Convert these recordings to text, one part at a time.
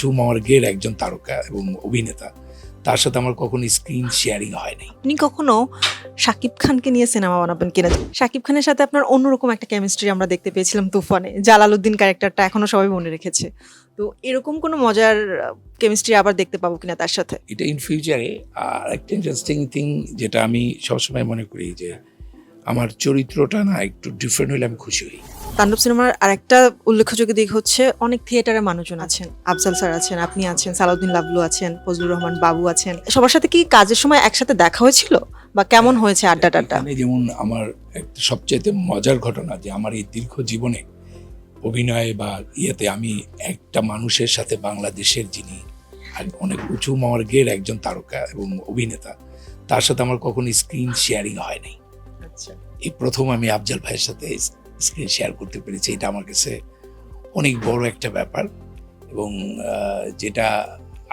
উঁচু মর্গের একজন তারকা এবং অভিনেতা। তার সাথে আমার কখনো স্ক্রিন শেয়ারিং হয় নাই। আপনি কখনো শাকিব খানকে নিয়ে সিনেমা বানাবেন কিনা? শাকিব খানের সাথে আপনার অন্যরকম একটা কেমিস্ট্রি আমরা দেখতে পেয়েছিলাম তুফানে। জালালউদ্দিন ক্যারেক্টারটা এখনও সবাই মনে রেখেছে। তো এরকম কোনো মজার কেমিস্ট্রি আবার দেখতে পাবো কিনা তার সাথে? এটা ইন ফিউচারে আর একটা ইন্টারেস্টিং থিং যেটা আমি সবসময় মনে করি যে আমার চরিত্রটা না একটু ডিফারেন্ট হলে আমি খুশি হই। তাণ্ডব সিনেমার আরেকটা উল্লেখযোগ্য দিক হচ্ছে অনেক থিয়েটারের মানুষজন আছেন। আফজাল স্যার আছেন আপনি আছেন সালাউদ্দিন লাবলু আছেন ফজলুর রহমান বাবু আছেন। সবার সাথে কি কাজের সময় একসাথে দেখা হয়েছিল? বা কেমন হয়েছে আড্ডা টাড্ডা যেমন আমার একটা সবচাইতে মজার ঘটনা যে আমার এই দীর্ঘ জীবনে অভিনয়ে বা ইয়েতে আমি একটা মানুষের সাথে বাংলাদেশের যিনি অনেক উঁচু মর্গের একজন তারকা এবং অভিনেতা তার সাথে আমার কখনো স্ক্রিন শেয়ারিং হয় নাই। আচ্ছা। এই প্রথম আমি আফজাল ভাইয়ের সাথে স্ক্রিন শেয়ার করতে পেরেছি। এটা আমার কাছে অনেক বড় একটা ব্যাপার এবং যেটা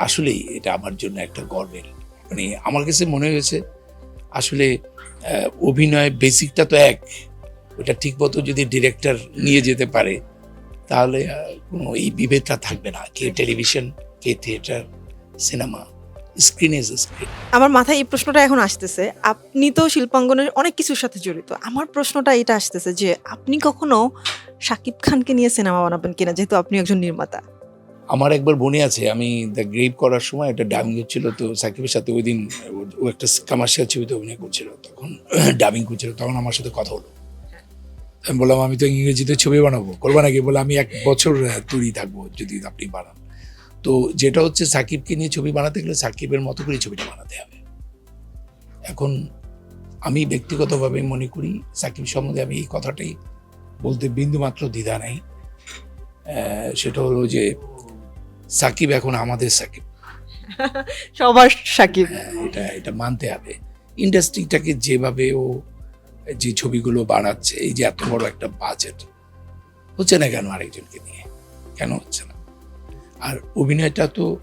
আসলেই এটা আমার জন্য একটা গর্বের। মানে আমার কাছে মনে হয়েছে আসলে অভিনয় বেসিকটা তো এক ওটা ঠিক মতো যদি ডিরেক্টর নিয়ে যেতে পারে তাহলে কোনো এই বিভেদটা থাকবে না। কে television K theatre cinema screen is screen. আমার মাথায় এই প্রশ্নটা এখন আসতেছে। আপনি তো শিল্পাঙ্গনের অনেক কিছুর সাথে জড়িত। আমার প্রশ্নটা এটা আসতেছে যে আপনি কখনো শাকিব খানকে নিয়ে সিনেমা বানাবেন কিনা? যেহেতু আপনি একজন নির্মাতা। আমার একবার মনে আছে আমি দ্য গ্রেভ করার সময় একটা ডাবিং হচ্ছিল তো সাকিবের সাথে ওই দিন ও- একটা কমার্শিয়াল ছবিতে অভিনয় করছিল তখন ডাবিং করছিল তখন আমার সাথে কথা হলো। আমি বললাম আমি তো ইংরেজিতে ছবি বানাবো করব নাকি? বলে আমি এক বছর তৈরি থাকব যদি আপনি বানান। তো যেটা হচ্ছে সাকিবকে নিয়ে ছবি বানাতে গেলে সাকিবের মতো করে ছবিটা বানাতে হবে। এখন আমি ব্যক্তিগতভাবে মনে করি সাকিব সম্বন্ধে আমি এই কথাটাই বলতে বিন্দুমাত্র দ্বিধা নাই। সেটা হলো যে সাকিব এখন আমাদের সাকিব। সবার শাকিব হ্যাঁ, এটা এটা মানতে হবে। ইন্ডাস্ট্রিটাকে যেভাবে ও যে ছবিগুলো বানাচ্ছে এই যে এত বড় একটা বাজেট হচ্ছে না কেন আরেকজনকে নিয়ে? কেন হচ্ছে না? আর অভিনয়টা তো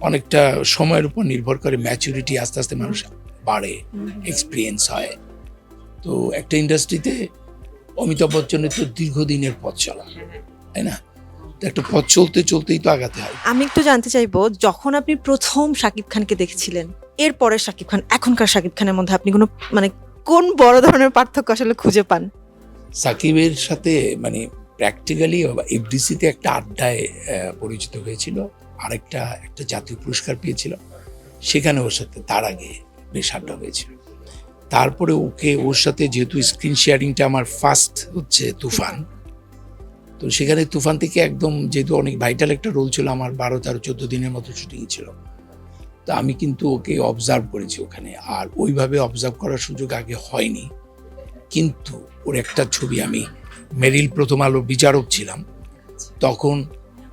অনেকটা সময়ের উপর নির্ভর করে ম্যাচুরিটি আস্তে আস্তে মানুষ বাড়ে এক্সপিরিয়েন্স হয়। তো একটা ইন্ডাস্ট্রিতে অমিতাভ বচ্চনের তো দীর্ঘদিনের পথ চলা তাই না? তো একটা পথ চলতে চলতেই তো আগাতে হয়। আমি একটু জানতে চাইব যখন আপনি প্রথম শাকিব খানকে দেখেছিলেন এরপরে শাকিব খান এখনকার শাকিব খানের মধ্যে আপনি কোনো মানে কোন বড় ধরনের পার্থক্য আসলে খুঁজে পান? সাকিবের সাথে মানে প্র্যাকটিক্যালি এফডিসিতে একটা আড্ডায় পরিচিত হয়েছিল, আরেকটা, একটা জাতীয় পুরস্কার পেয়েছিল। সেখানে ওর সাথে, তার আগে বেশ আড্ডা হয়েছিল। তারপরে ওকে, ওর সাথে যেহেতু স্ক্রিন শেয়ারিংটা আমার ফার্স্ট হচ্ছে তুফান, তো সেখানে তুফান থেকে একদম যেহেতু অনেক ভাইটাল একটা রোল ছিল, আমার বারো, তেরো, চোদ্দ দিনের মতো শুটিং ছিল। তো আমি কিন্তু ওকে অবজার্ভ করেছি ওখানে, আর ওইভাবে অবজার্ভ করার সুযোগ আগে হয়নি। কিন্তু ওর একটা ছবি আমি মেরিল প্রথম আলো বিচারক ছিলাম। তখন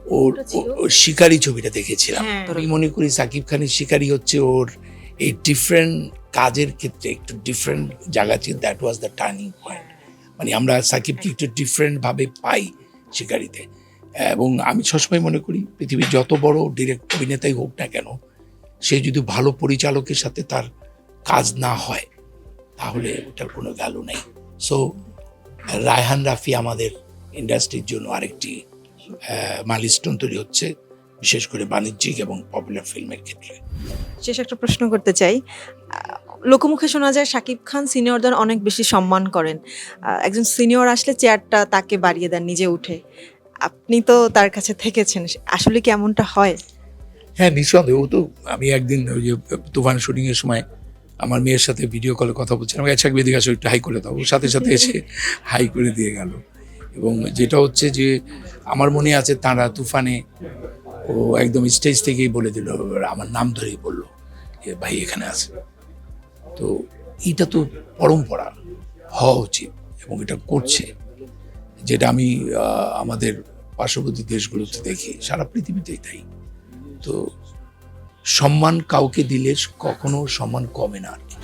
ওর শিকারি ছবিটা দেখেছিলাম। হ্যাঁ। আমি মনে করি সাকিব খানের শিকারি হচ্ছে ওর এই ডিফারেন্ট কাজের ক্ষেত্রে একটু ডিফারেন্ট জায়গা ছিল। That was the turning point মানে আমরা সাকিবকে একটু ডিফারেন্টভাবে পাই শিকারিতে। এবং আমি সবসময় মনে করি পৃথিবীর যত বড় ডিরেক্ট অভিনেতাই হোক না কেন সে যদি ভালো পরিচালকের সাথে তার কাজ না হয় তাহলে ওটার কোনো ভ্যালু নেই। সো রায়হান রাফি আমাদের ইন্ডাস্ট্রির জন্য আরেকটি মাইলস্টোন তৈরি হচ্ছে বিশেষ করে বাণিজ্যিক এবং পপুলার ফিল্মের ক্ষেত্রে। শেষ একটা প্রশ্ন করতে চাই। লোকমুখে শোনা যায় শাকিব খান সিনিয়রদের অনেক বেশি সম্মান করেন। একজন সিনিয়র আসলে চেয়ারটা তাকে বাড়িয়ে দেন নিজে উঠে। আপনি তো তার কাছে থেকেছেন আসলে কি এমনটা হয়? হ্যাঁ নিঃসন্দেহ। ও তো আমি একদিন ওই যে তুফান শুটিং এর সময় আমার মেয়ের সাথে ভিডিও কলে কথা বলছিলাম আচ্ছা বেদিকে আসো, একটু হাই করে দাও। সাথে সাথে এসে হাই করে দিয়ে গেল। এবং যেটা হচ্ছে যে, আমার মনে আছে তারা তুফানে, ও একদম স্টেজ থেকেই বলে দিল আমার নাম ধরেই বলল ভাই, এখানে আছে। তো এটা তো পরম্পরা, হওয়া উচিত এবং এটা করছে। যেটা আমি আমাদের পার্শ্ববর্তী দেশগুলোতে দেখি, সারা পৃথিবীতেই তাই। তো সম্মান কাউকে দিলে কখনো সম্মান কমে না আর কি।